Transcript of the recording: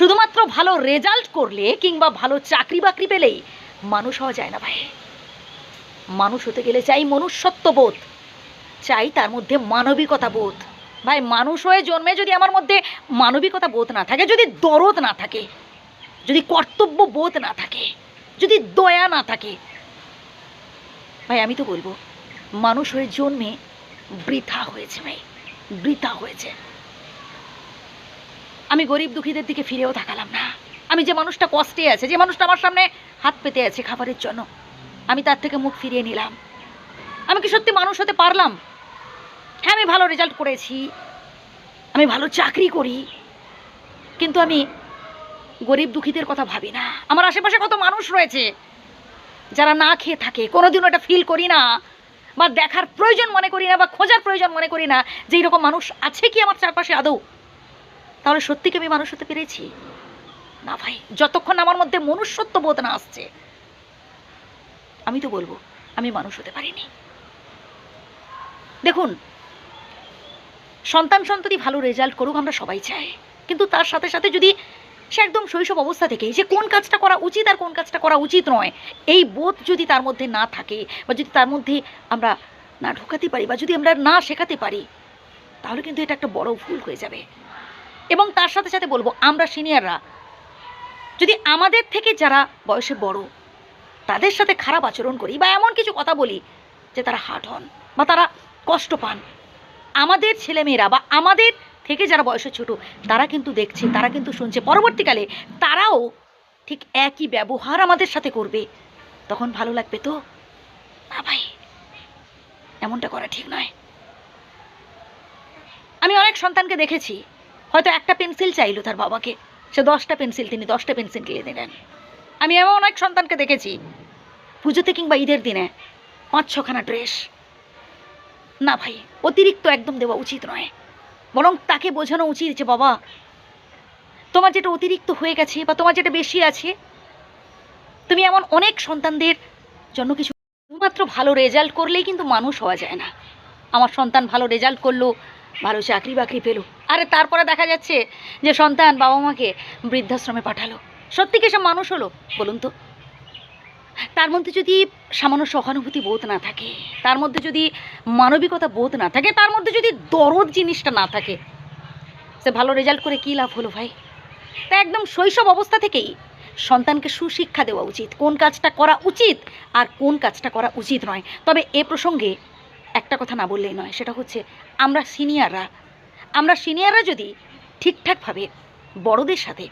শুধুমাত্র ভালো রেজাল্ট করলে কিংবা ভালো চাকরি বাকরি পেলেই মানুষ হওয়া যায় না ভাই। মানুষ হতে গেলে চাই মনুষ্যত্ববোধ চাই তার মধ্যে মানবিকতা বোধ। ভাই, মানুষ হয়ে জন্মে যদি আমার মধ্যে মানবিকতা বোধ না থাকে, যদি দরদ না থাকে, যদি কর্তব্য বোধ না থাকে, যদি দয়া না থাকে, ভাই, আমি তো বলব, মানুষ হয়ে জন্মে বৃথা হয়েছে ভাই, বৃথা হয়েছে। আমি গরিব দুঃখীদের দিকে ফিরেও তাকালাম না। আমি যে মানুষটা কষ্টে আছে, যে মানুষটা আমার সামনে হাত পেতে আছে খাবারের জন্য, আমি তার থেকে মুখ ফিরিয়ে নিলাম। আমি কি সত্যি মানুষ হতে পারলাম? হ্যাঁ আমি ভালো রেজাল্ট করেছি। আমি ভালো চাকরি করি। কিন্তু আমি গরিব দুঃখীদের কথা ভাবি না। আমার আশেপাশে কত মানুষ রয়েছে, যারা না খেয়ে থাকে। কোনোদিনও এটা ফিল করি না বা দেখার প্রয়োজন মনে করি না বা খোঁজার প্রয়োজন মনে করি না যে এইরকম মানুষ আছে কি আমার চারপাশে আদৌ। তাহলে সত্যি কি আমি মানুষ হতে পেরেছি? না ভাই, যতক্ষণ আমার মধ্যে মনুষ্যত্ব বোধ না আসছে, আমি তো বলব, আমি মানুষ হতে পারিনি। দেখুন, সন্তান সন্ততি ভালো রেজাল্ট করুক আমরা সবাই চাই, কিন্তু তার সাথে সাথে যদি সে একদম শৈশব অবস্থা থেকে যে কোন কাজটা করা উচিত আর কোন কাজটা করা উচিত নয়, এই বোধ যদি তার মধ্যে না থাকে বা যদি তার মধ্যে আমরা না ঢোকাতে পারি বা যদি আমরা না শেখাতে পারি, তাহলে কিন্তু এটা একটা বড় ভুল হয়ে যাবে। এবং তার সাথে সাথে বলব, আমরা সিনিয়ররা, যদি আমাদের থেকে যারা বয়সে বড়, তাদের সাথে খারাপ আচরণ করি বা এমন কিছু কথা বলি যে তারা হাট হন বা তারা কষ্ট পান, আমাদের ছেলেমেয়েরা বা আমাদের থেকে যারা বয়সে ছোট, তারা কিন্তু দেখছে, তারা কিন্তু শুনছে। পরবর্তীকালে তারাও ঠিক একই ব্যবহার আমাদের সাথে করবে। তখন ভালো লাগবে তো? না ভাই, এমনটা করা ঠিক নয়। আমি অনেক সন্তানকে দেখেছি হয়তো একটা পেন্সিল চাইলো তার বাবাকে। সে দশটা পেন্সিল, তিনি দশটা পেন্সিল কিনে দিলেন আমি এমন অনেক সন্তানকে দেখেছি, পুজোতে কিংবা ঈদের দিনে পাঁচ ছখানা ড্রেস। না ভাই, অতিরিক্ত একদম দেওয়া উচিত নয়। বরং তাকে বোঝানো উচিত যে, বাবা, তোমার যেটা অতিরিক্ত হয়ে গেছে বা তোমার যেটা বেশি আছে, তুমি এমন অনেক সন্তানদের জন্য কিছু শুধুমাত্র ভালো রেজাল্ট করলেই কিন্তু মানুষ হওয়া যায় না। আমার সন্তান ভালো রেজাল্ট করল ভালো চাকরি বাকরি পেল। আরে তারপরে দেখা যাচ্ছে যে সন্তান বাবা মাকে বৃদ্ধাশ্রমে পাঠালো। সত্যি কি সে মানুষ হলো, বলুন তো? তার মধ্যে যদি সামান্য সহানুভূতি বোধ না থাকে, তার মধ্যে যদি মানবিকতা বোধ না থাকে, তার মধ্যে যদি দরদ জিনিসটা না থাকে, সে ভালো রেজাল্ট করে কী লাভ হলো ভাই? তা একদম শৈশব অবস্থা থেকেই সন্তানকে সুশিক্ষা দেওয়া উচিত। কোন কাজটা করা উচিত আর কোন কাজটা করা উচিত নয়। তবে এ প্রসঙ্গে একটা কথা না বললেই নয়, সেটা হচ্ছে আমরা সিনিয়ররা আমরা সিনিয়ররা যদি ঠিকঠাকভাবে বড়দের সাথে